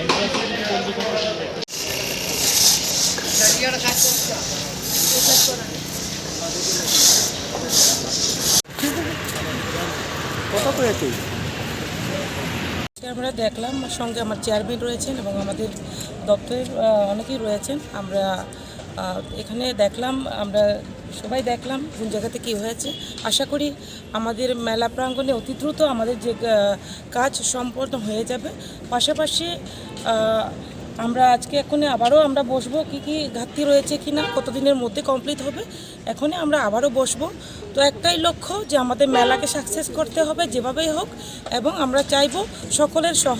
আমরা দেখলাম সঙ্গে আমার চেয়ারম্যান রয়েছেন এবং আমাদের দপ্তরের অনেকেই রয়েছেন। আমরা এখানে দেখলাম, আমরা সবাই দেখলাম কোন জায়গাতে কী হয়েছে। আশা করি আমাদের মেলা প্রাঙ্গণে অতি দ্রুত আমাদের যে কাজ সম্পন্ন হয়ে যাবে। পাশাপাশি আমরা আজকে এখন আবারও আমরা বসবো কি কি ঘাটতি রয়েছে কি না, কতদিনের মধ্যে কমপ্লিট হবে, এখনই আমরা আবারও বসবো। তো একটাই লক্ষ্য যে আমাদের মেলাকে সাকসেস করতে হবে যেভাবেই হোক, এবং আমরা চাইব সকলের সহ